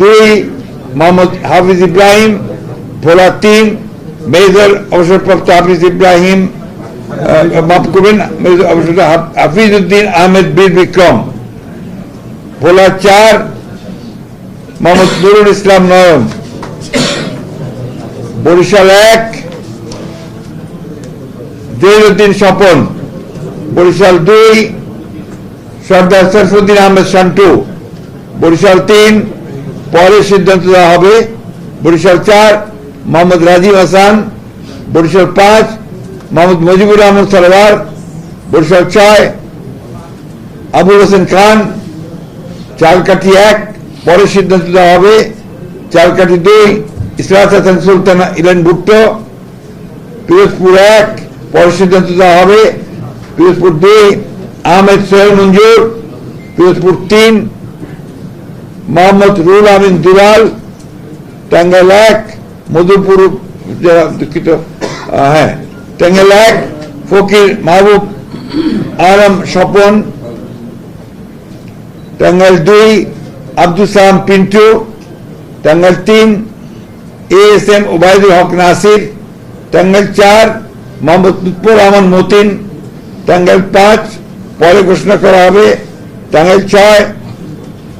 দুই, মোহাম্মদ হাফিজ ইব্রাহিম ভোলা তিন মেজর অবসরপ্রাপ্ত হাফিজ ইব্রাহিম মাফ করবেন হাফিজ উদ্দিন আহমেদ বীর বিক্রম। ভোলা চার, মোহাম্মদ নুরুল ইসলাম নয়ন। বরিশাল এক, জহিরুদ্দিন স্বপন। বরিশাল দুই, সর্দার সরফুদ্দিন আহমেদ শান্টু বরিশাল তিন পরে সিদ্ধান্ত দেওয়া হবে বরিশাল চার, মোহাম্মদ রাজীব হাসান, বরিশাল পাঁচ, মোহাম্মদ মুজিবুর রহমান সারোয়ার বরিশাল ছয়, আবুল হোসেন খান, চালকাঠি এক, পরে সিদ্ধান্ত দেওয়া হবে চালকাঠি দুই, ইসরাত হাসান সুলতান ইলেন ভুট্টো, পিরোজপুর এক, পরে সিদ্ধান্ত দেওয়া হবে পিরোজপুর দুই, আহমেদ সোহেল মঞ্জুর, পিরোজপুর তিন মোহাম্মদ রুল আমিন দুলাল টাঙ্গাইল এক মধুপুর যারা দুঃখিত হ্যাঁ টাঙ্গাইল এক ফকির মাহবুব আরাম স্বপন টাঙ্গাইল দুই, আব্দুল সালাম পিন্টু টাঙ্গাইল তিন A S M Obaidul Haque Nasir Tangail চার, মোহাম্মদ লুৎফর রহমান মতিন টাঙ্গাইল পাঁচ, পরে ঘোষণা করা হবে টাঙ্গাইল ছয়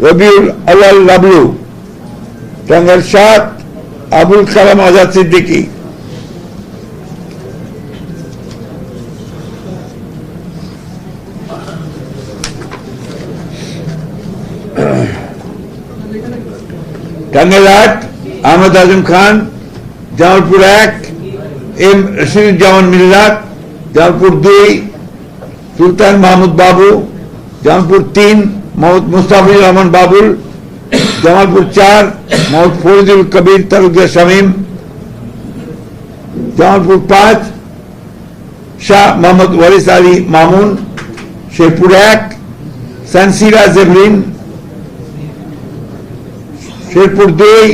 রবিউল আল্লাহ লাবলু টাঙ্গাইল সাত, আবুল কালাম আজাদ সিদ্দিকী। টাঙ্গাইল আট, আহমদ আজম খান, জামালপুর এক, এম রশিদুজ্জামান মিল্লাত, জামালপুর দুই, সুলতান মাহমুদ বাবু, জামালপুর তিন মোহাম্মদ মুস্তাফিজুর রহমান বাবুল জামালপুর চার মোহাম্মদ ফরিদুল কবির তালুকিয়া শামীম জামালপুর পাঁচ শাহ মোহাম্মদ ওয়ারিস আলী মামুন শেরপুর এক সানসিরা জেবরিন শেরপুর দুই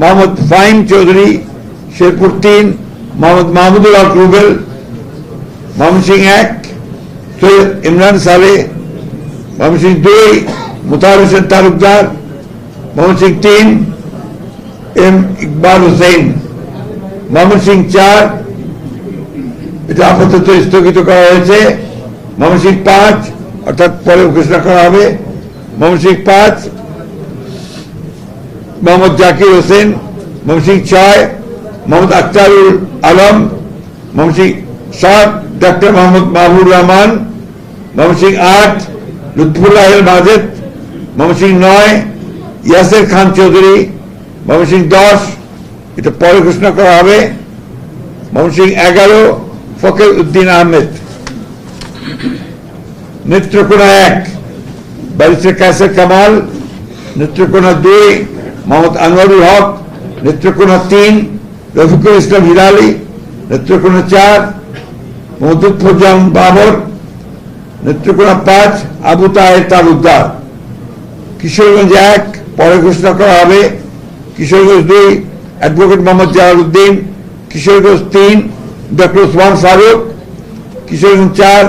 মোহাম্মদ ফাহিম চৌধুরী শেরপুর তিন মোহাম্মদ মাহমুদুল হক রুবেল ময়মনসিং এক সৈয়দ ইমরান সালে ময়মনসিং দুই মুতার হোসেন তালুকদার ময়মনসিং তিন, এম ইকবাল হোসেন। ময়মনসিং চার, এটা আপাতত স্থগিত করা হয়েছে। ময়মনসিং পাঁচ, অর্থাৎ পরে ঘোষণা করা হবে। ময়মনসিং পাঁচ, মোহাম্মদ জাকির হোসেন মমসিং ছয়, মোহাম্মদ আখতারুল আলম মমসিং সাত ডক্টর মোহাম্মদ মাহবুর রহমান মমসিং আট লুৎফুল্লাহ মাজেদ মমসিং নয়, ইয়াসের খান চৌধুরী মমসিং দশ, এটা পরে ঘোষণা করা হবে। মমসিং এগারো ফকির উদ্দিন আহমেদ। নেত্রকোনা এক, ব্যারিস্টার কাসের কামাল। নেত্রকোনা দুই, মোহাম্মদ আনোয়ারুল হক। নেত্রকোনা তিন, রফিকুল ইসলাম হিলালি। নেত্রকোনা চার মধুফুজাম বাবর। নেত্রকোনা পাঁচ, আবু তাহের তালুকদার। কিশোরগঞ্জ এক, পরে ঘোষণা করা হবে। কিশোরগঞ্জ দুই, অ্যাডভোকেট মোহাম্মদ জালালউদ্দিন কিশোরগঞ্জ তিন, ডক্টর ওসমান ফারুক। কিশোরগঞ্জ চার,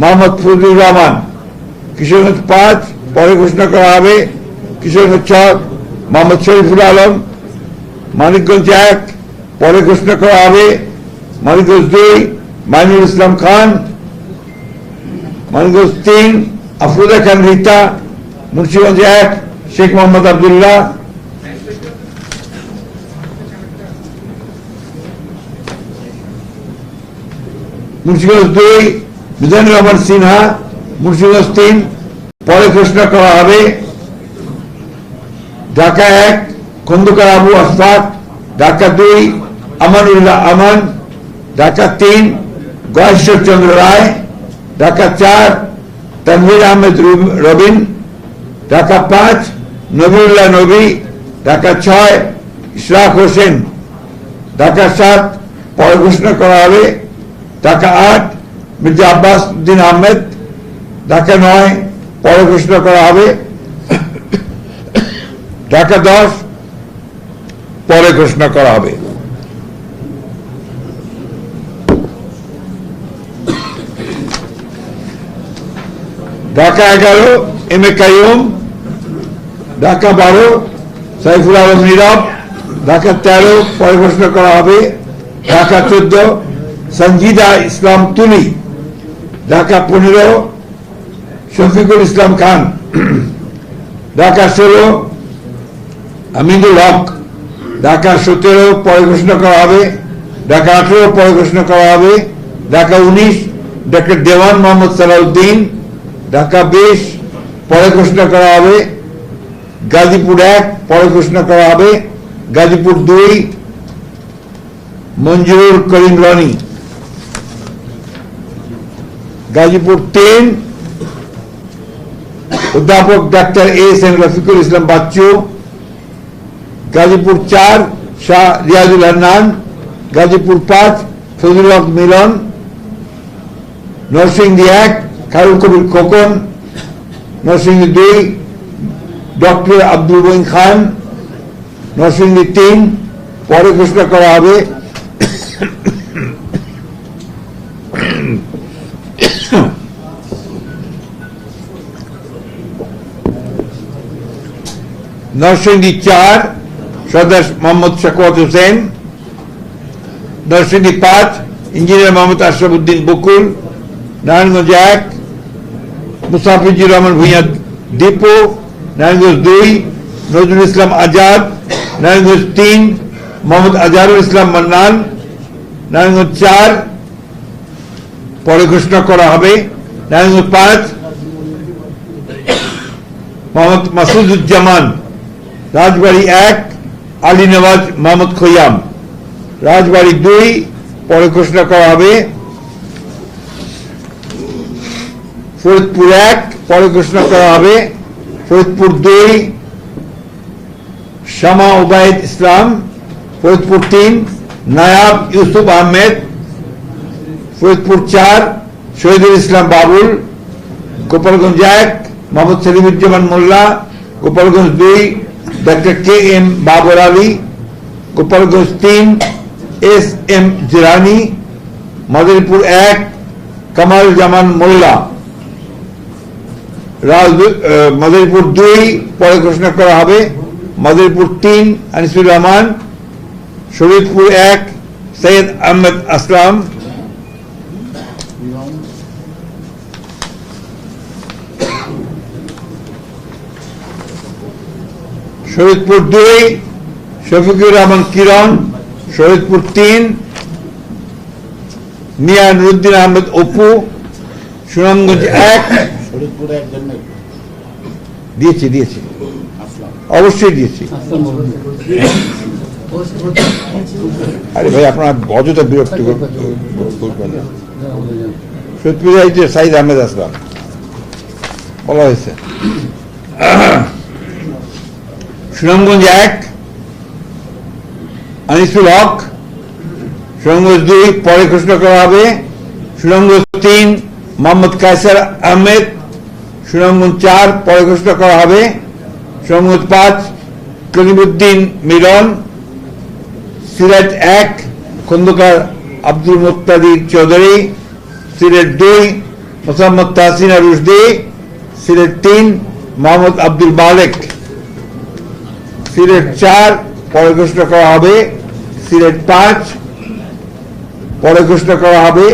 মোহাম্মদ ফজলুর রহমান। কিশোরগঞ্জ পাঁচ, পরে ঘোষণা করা হবে। কিশোরগঞ্জ ছয়, মোহাম্মদ শরীফুল আলম। মানিকগঞ্জ এক, পরে ঘোষণা করা হবে। মানিকগঞ্জ দুই, মাইনুল ইসলাম খান। মানিকগঞ্জ তিন আফরোজা খান রীতা মুন্সিগঞ্জ এক শেখ মোহাম্মদ আবদুল্লাহ। মুন্সিগঞ্জ দুই মিজানুর রহমান সিনহা মুন্সিগঞ্জ তিন পরে ঘোষণা করা হবে। ঢাকা এক খন্দকার আবু আসফাক ঢাকা দুই আমানুল্লাহ আমান। ঢাকা তিন গয়েশ্বর চন্দ্র রায়। ঢাকা চার, তানভীর আহমেদ রুব- রবিন, ঢাকা পাঁচ, নবীউল্লাহ নবী, ঢাকা ছয়, ইশরাক হোসেন, ঢাকা সাত, পরে ঘোষণা করা হবে, ঢাকা আট, মির্জা আব্বাস উদ্দিন আহমেদ, ঢাকা নয়, পরে ঘোষণা করা হবে, ঢাকা দশ, পরে ঘোষণা করা হবে। ঢাকা এগারো, এম এ কাইম ঢাকা বারো, সাইফুল আলম নীরব, ঢাকা তেরো, পরে ঘোষণা করা হবে, ঢাকা চোদ্দ সঞ্জিদা ইসলাম তুলি, ঢাকা পনেরো, শফিকুল ইসলাম খান, ঢাকা ষোলো, আমিনুল হক, ঢাকা সতেরো, পরে ঘোষণা করা হবে, ঢাকা আঠেরো, পরে ঘোষণা করা হবে, ঢাকা উনিশ, ডক্টর দেওয়ান মোহাম্মদ সালাউদ্দিন ঢাকা বিশ, পরে ঘোষণা করা হবে। গাজীপুর এক, পরে ঘোষণা করা হবে। গাজীপুর দুই, মঞ্জুরুল করিম রনি। গাজীপুর তিন, অধ্যাপক ডাক্তার এস এম রফিকুল ইসলাম বাচ্চু। গাজীপুর চার, শাহ রিয়াজুল হান্নান। গাজীপুর পাঁচ, ফজলুল হক মিলন। নরসিংদী এক খায়রুল কবির খোকন নরসিংদী দুই, ডক্টর আব্দুল বইন খান নরসিংদী তিন, পরে ঘোষণা করা হবে। নরসিংদী চার, সর্দার মোহাম্মদ শাকওয়াত হোসেন। নরসিংদী পাঁচ, ইঞ্জিনিয়ার মোহাম্মদ আশরাফুদ্দিন বকুল। নারায়ণগঞ্জ এক মুসাফিজুর রহমান ভূঁইয়া দীপু নারায়ণগঞ্জ দুই নজরুল ইসলাম আজাদ নারায়ণগঞ্জ তিন মোহাম্মদ আজহারুল ইসলাম মান্নান নারায়ণগঞ্জ চার পরে ঘোষণা করা হবে নারায়ণগঞ্জ পাঁচ মোহাম্মদ মাসুদুজ্জামান রাজবাড়ী এক আলী নওয়াজ মোহাম্মদ খৈয়াম রাজবাড়ী দুই পরে ঘোষণা করা হবে ফরিদপুর এক পরে ঘোষণা করা হবে ফরিদপুর দুই শামা ওবায়দ ইসলাম ফরিদপুর তিন নায়াব ইউসুফ আহমেদ ফরিদপুর চার শহীদুল ইসলাম বাবুল গোপালগঞ্জ এক মোহাম্মদ সেলিমুজ্জামান মোল্লা গোপালগঞ্জ দুই doctor K M Babar Ali Gopalganj তিন এস এম জিরানি মাদারীপুর এক কামাল জামান মোল্লা। রাজ- আহ, মাদারীপুর দুই, পরে ঘোষণা করা হবে। মাদারীপুর তিন, আনিসুর রহমান। শরীফপুর এক, সৈয়দ আহমেদ আসলাম। শরীদপুর দুই, শফিকুর রহমান কিরণ। শরীদপুর তিন, মিয়া নুরুদ্দিন আহমেদ অপু। সুনামগঞ্জ এক ফরিদপুরে একজন দিয়েছি দিয়েছি। অবশ্যই দিয়েছি। আরে ভাই আপনার অযথা বিরক্ত করবেন না সত্যি যে সাইদ আহমেদ আসলাম। বলা হয়েছে। সুনামগঞ্জ এক আনিসুল হক সুনামগঞ্জ দুই পরে ঘোষণা করা হবে। সুনামগঞ্জ তিন মোহাম্মদ কায়সার আহমেদ সুনামগঞ্জ চার, পরে ঘোষণা করা হবে। সুনামগঞ্জ পাঁচ কলিমুদ্দিন মিলন, সিলেট এক, খন্দকার আব্দুল মুক্তাদির চৌধুরী, সিলেট দুই, মোসাম্মদ তাহসিনা রুশদি, সিলেট তিন, মোহাম্মদ আব্দুল মালেক। সিলেট চার, পরে ঘোষণা করা হবে। সিলেট পাঁচ, পরে ঘোষণা করা হবে।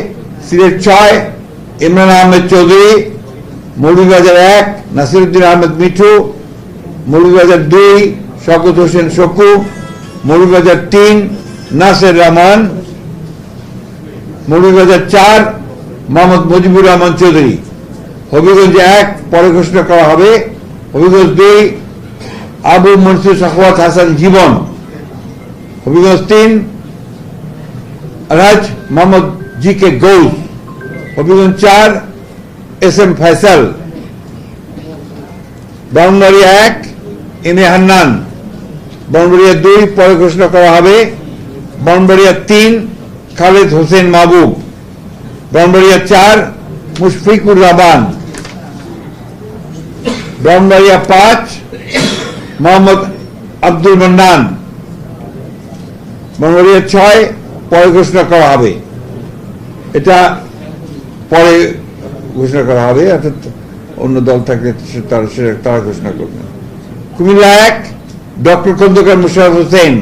সিলেট ছয়, ইমরান আহমেদ চৌধুরী মৌলভীবাজার এক, নাসিরুদ্দিন আহমেদ মিঠু মৌলভীবাজার দুই শকত হোসেন শকু মৌলভীবাজার তিন, নাসের রহমান মৌলভীবাজার চার, মোহাম্মদ মুজিবুর রহমান চৌধুরী। হবিগঞ্জ এক, পরে ঘোষণা করা হবে। হবিগঞ্জ দুই, আবু মনসুর সাখওয়াত হাসান জীবন। হবিগঞ্জ তিন, রাজ মোহাম্মদ জি কে গৌস হবিগঞ্জ চার এস এম ফয়সাল। বনবাড়িয়া এক এ হান্নান। বনবাড়িয়া দুই, পরে ঘোষণা করা হবে। বনবাড়িয়া তিন, খালেদ হোসেন মাহবুব। বনবাড়িয়া চার, মুশফিকুর রহমান। ব্রহ্মবাড়িয়া পাঁচ, মোহাম্মদ আব্দুল মান্নান। ব্রহ্মবাড়িয়া ছয়, পরে ঘোষণা করা হবে। এটা পরে ঘোষণা করা হবে, অর্থাৎ অন্য দল থাকলে তারা সে- তারা ঘোষণা করবে। কুমিল্লা এক, ডক্টর খন্দকার মুশারফ হোসেন।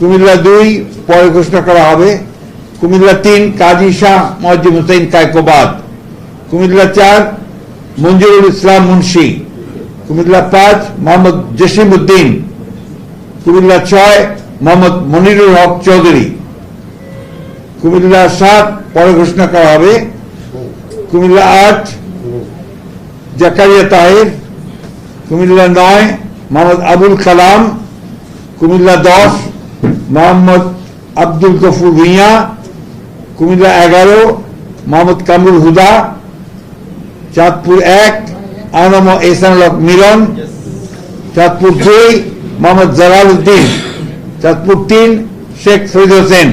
কুমিল্লা দুই, পরে ঘোষণা করা হবে। কুমিল্লা তিন, কাজী শাহ মজিব হোসেন কায়কোবাদ। কুমিল্লা চার, মঞ্জুরুল ইসলাম মুন্সি। কুমিল্লা পাঁচ, মোহাম্মদ জসিম উদ্দিন। কুমিল্লা ছয়, মোহাম্মদ মনিরুল হক চৌধুরী। কুমিল্লা সাত, পরে ঘোষণা করা হবে। কুমিল্লা আট জাকারিয়া তাহের কুমিল্লা নয়, মোহাম্মদ আবুল কালাম, কুমিল্লা দশ, মোহাম্মদ আব্দুল গফুর ভুঁইয়া, কুমিল্লা এগারো, মোহাম্মদ কামরুল হুদা, চাঁদপুর এক, আনম এসানুল হক মিলন, চাঁদপুর দুই, মোহাম্মদ জালাল উদ্দিন চাঁদপুর তিন, শেখ ফরিদ হোসেন,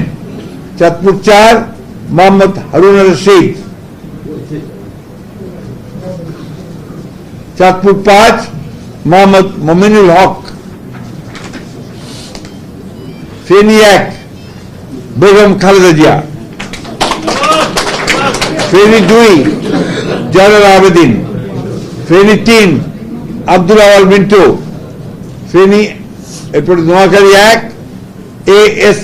চাঁদপুর চার, মোহাম্মদ হারুন রশিদ। চাঁদপুর পাঁচ, মোহাম্মদ মমিনুল হক। ফেনী এক, বেগম খালেদা জিয়া। ফেনী দুই, জয়নাল আবেদিন। ফেনী তিন, আব্দুল আওয়াল মিন্টু। ফেনী, এরপরে নোয়াখালী এক A S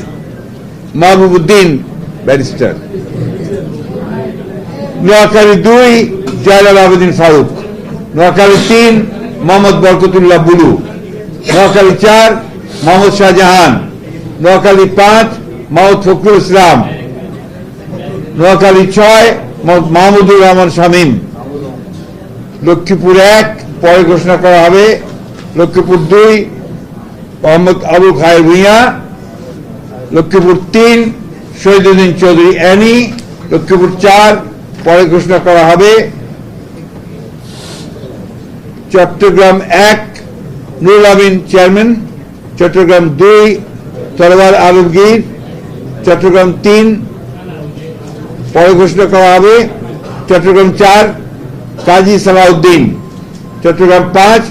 Mahbubuddin barrister. Noakhali দুই, জয়নাল আবেদিন ফারুক। নোয়াখালী তিন, মোহাম্মদ বরকতুল্লাহ বুলু। নোয়াখালী চার, মোহাম্মদ শাহজাহান। নোয়াখালী পাঁচ, মোহাম্মদ ফখরুল ইসলাম। নোয়াখালী ছয় মাহমুদুর রহমান শামীম। লক্ষ্মীপুর এক, পরে ঘোষণা করা হবে লক্ষ্মীপুর দুই, মোহাম্মদ আবু খায়ের ভুঁইয়া। লক্ষ্মীপুর তিন, শহীদুদ্দিন চৌধুরী অ্যানি। লক্ষ্মীপুর চার, পরে ঘোষণা করা হবে চট্টগ্রাম এক, নুরুল আমিন চেয়ারম্যান, চট্টগ্রাম দুই তরবার আলমগীর চট্টগ্রাম তিন, পরে ঘোষণা করা হবে, চট্টগ্রাম চার, কাজী সালাউদ্দিন, চট্টগ্রাম পাঁচ,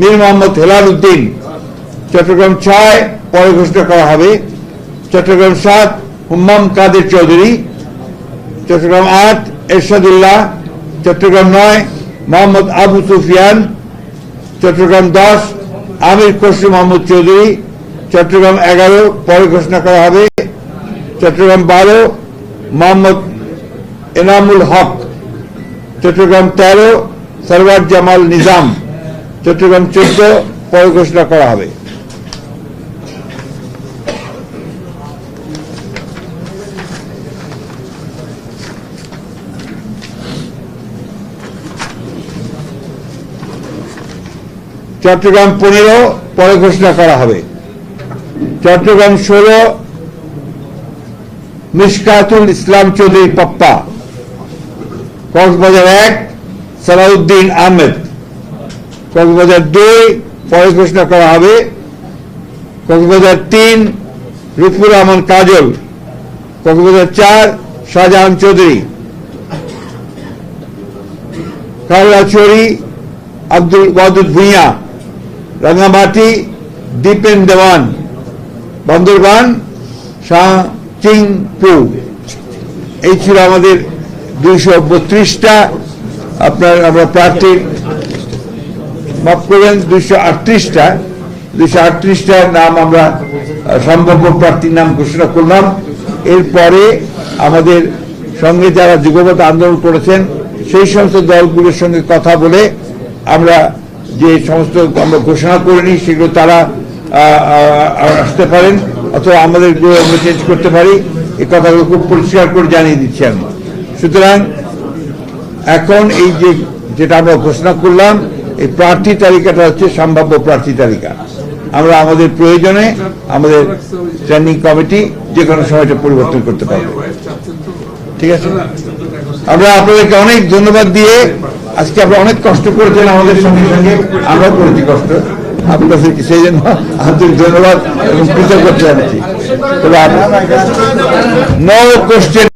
মীর মোহাম্মদ হেলাল উদ্দিন, চট্টগ্রাম ছয়, পরে ঘোষণা করা হবে, চট্টগ্রাম সাত, হুম্মাম কাদের চৌধুরী, চট্টগ্রাম আট, এরশাদুল্লাহ, চট্টগ্রাম নয়, মোহাম্মদ আবু সুফিয়ান চট্টগ্রাম দশ আমির খসরু মোহাম্মদ চৌধুরী। চট্টগ্রাম এগারো, পরে ঘোষণা করা হবে। চট্টগ্রাম বারো, মোহাম্মদ এনামুল হক। চট্টগ্রাম তেরো, সরওয়ার জামাল নিজাম। চট্টগ্রাম চোদ্দ, পরে ঘোষণা করা হবে। চট্টগ্রাম পনেরো, পরে ঘোষণা করা হবে। চট্টগ্রাম ষোলো মিসকাতুল ইসলাম চৌধুরী পাপ্পা। কক্সবাজার এক, সালাউদ্দিন আহমেদ। কক্সবাজার দুই, পরে ঘোষণা করা হবে। কক্সবাজার তিন, রুফুর রহমান কাজল। কক্সবাজার চার, শাহজাহান চৌধুরী। কাল্লাছড়ি আব্দুল ওয়াদুদ ভুঁইয়া। রাঙ্গামাটি দীপেন দেওয়ান, বান্দরবান শাহ চিং পু এই ছিল আমাদের দুইশো বত্রিশটা। আপনার আমরা প্রার্থীর মাফ করবেন, দুইশো আটত্রিশটা। দুইশো আটত্রিশটার নাম আমরা সম্ভাব্য প্রার্থীর নাম ঘোষণা করলাম। এরপরে আমাদের সঙ্গে যারা যুগপথ আন্দোলন করেছেন, সেই সমস্ত দলগুলোর সঙ্গে কথা বলে আমরা যে সমস্ত আমরা ঘোষণা করিনি সেগুলো তারা আসতে পারেন, অথবা আমাদের আমরা চেঞ্জ করতে পারি। এই কথাগুলো খুব পরিষ্কার করে জানিয়ে দিচ্ছি আমি। সুতরাং, এখন এই যে, যেটা আমরা ঘোষণা করলাম, এই প্রার্থী তালিকাটা হচ্ছে সম্ভাব্য প্রার্থী তালিকা। আমরা আমাদের প্রয়োজনে আমাদের স্ট্যান্ডিং কমিটি যে কোনো সময়টা পরিবর্তন করতে পারব। ঠিক আছে? আমরা আপনাদেরকে অনেক ধন্যবাদ দিয়ে আজকে আমরা অনেক কষ্ট করেছেন আমাদের সঙ্গে সঙ্গে। আমরাও করেছি কষ্ট। আপনাদেরকে সেই জন্য আন্তরিক ধন্যবাদ এবং কৃতজ্ঞতা জানাচ্ছি। No question